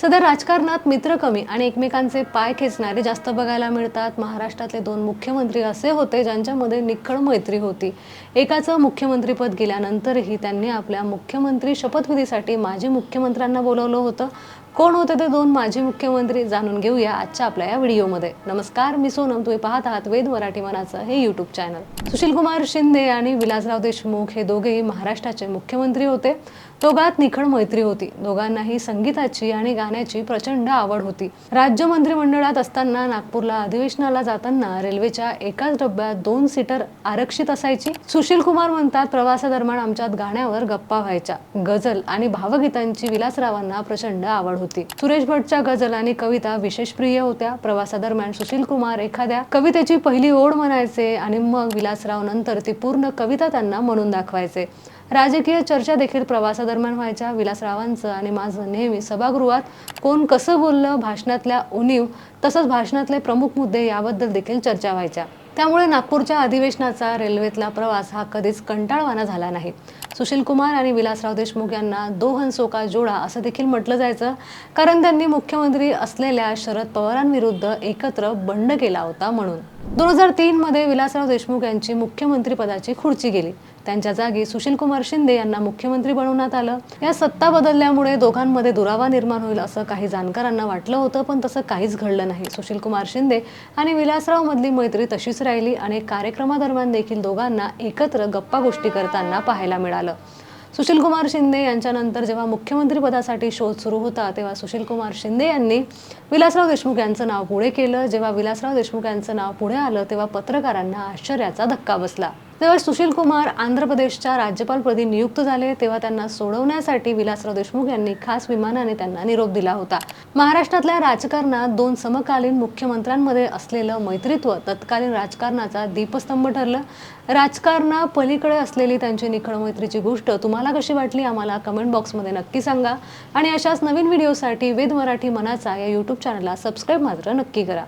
सध्या राजकारणात मित्र कमी आणि एकमेकांचे पाय खेचणारे जास्त बघायला मिळतात. महाराष्ट्रातले दोन मुख्यमंत्री असे होते ज्यांच्यामध्ये निखळ मैत्री होती. एकाचं मुख्यमंत्रीपद गेल्यानंतरही त्यांनी आपल्या मुख्यमंत्री शपथविधीसाठी माजी मुख्यमंत्र्यांना बोलवलं होतं. कोण होते ते दोन माजी मुख्यमंत्री जाणून घेऊया आजच्या आपल्या या व्हिडिओमध्ये. नमस्कार मी सोनम. तुम्ही पाहत आहात वेद मराठी मनाचं हे यूट्यूब चॅनल सुशील कुमार शिंदे आणि विलासराव देशमुख हे दोघेही महाराष्ट्राचे मुख्यमंत्री होते. दोघात निखळ मैत्री होती. दोघांनाही संगीताची आणि गाण्याची प्रचंड आवड होती. राज्य मंत्रिमंडळात असताना नागपूरला अधिवेशनाला जाताना रेल्वेच्या एकाच डब्यात दोन सीटर आरक्षित असायची. सुशील कुमार म्हणतात प्रवासादरम्यान आमच्यात गाण्यावर गप्पा व्हायच्या. गझल आणि भावगीतांची विलासरावांना प्रचंड आवड होती. सुरेश भटच्या गझल आणि कविता विशेष प्रिय होत्या. प्रवासादरम्यान सुशील कुमार एखाद्या कवितेची पहिली ओढ म्हणायचे आणि मग विलासराव नंतर ती पूर्ण कविता त्यांना म्हणून दाखवायचे. राजकीय चर्चा देखील प्रवासादरम्यान व्हायच्या. विलासरावांचं आणि माझं नेहमी सभागृहात कोण कसं बोललं भाषणातल्या उणीव तसंच भाषणातले प्रमुख मुद्दे याबद्दल देखील चर्चा व्हायच्या. त्यामुळे नागपूरच्या अधिवेशनाचा रेल्वेतला प्रवास हा कधीच कंटाळवाना झाला नाही. सुशील कुमार आणि विलासराव देशमुख यांना दो सोका जोडा असं देखील म्हटलं जायचं. कारण त्यांनी मुख्यमंत्री असलेल्या शरद पवारांविरुद्ध एकत्र बंड केला होता म्हणून. दोन हजार तीनमध्ये विलासराव देशमुख यांची मुख्यमंत्रीपदाची खुर्ची गेली. त्यांच्या जागी सुशील कुमार शिंदे यांना मुख्यमंत्री बनवण्यात आलं. या सत्ता बदलल्यामुळे दोघांमध्ये दुरावा निर्माण होईल असं काही जाणकारांना वाटलं होतं पण तसं काहीच घडलं नाही. सुशील कुमार शिंदे आणि विलासराव मधली मैत्री तशीच राहिली आणि कार्यक्रमादरम्यान देखील दोघांना एकत्र गप्पा गोष्टी करताना पाहायला आलं. सुशील कुमार शिंदे यांच्यानंतर जेव्हा मुख्यमंत्रीपदासाठी शोध सुरू होता तेव्हा सुशील कुमार शिंदे यांनी विलासराव देशमुख यांचं नाव पुढे केलं. जेव्हा विलासराव देशमुख यांचं नाव पुढे आलं तेव्हा पत्रकारांना आश्चर्याचा धक्का बसला. तेव्हा सुशील कुमार आंध्र प्रदेशच्या राज्यपालपदी नियुक्त झाले तेव्हा त्यांना सोडवण्यासाठी विलासराव देशमुख यांनी खास विमानाने त्यांना निरोप दिला होता. महाराष्ट्रातल्या राजकारणात दोन समकालीन मुख्यमंत्र्यांमध्ये असलेलं मैत्रित्व तत्कालीन राजकारणाचा दीपस्तंभ ठरलं. राजकारणा पलीकडे असलेली त्यांची निखळ मैत्रीची गोष्ट तुम्हाला कशी वाटली आम्हाला कमेंट बॉक्समध्ये नक्की सांगा. आणि अशाच नवीन व्हिडिओसाठी वेद मराठी मनाचा या यूट्यूब चॅनलला सबस्क्राईब मात्र नक्की करा.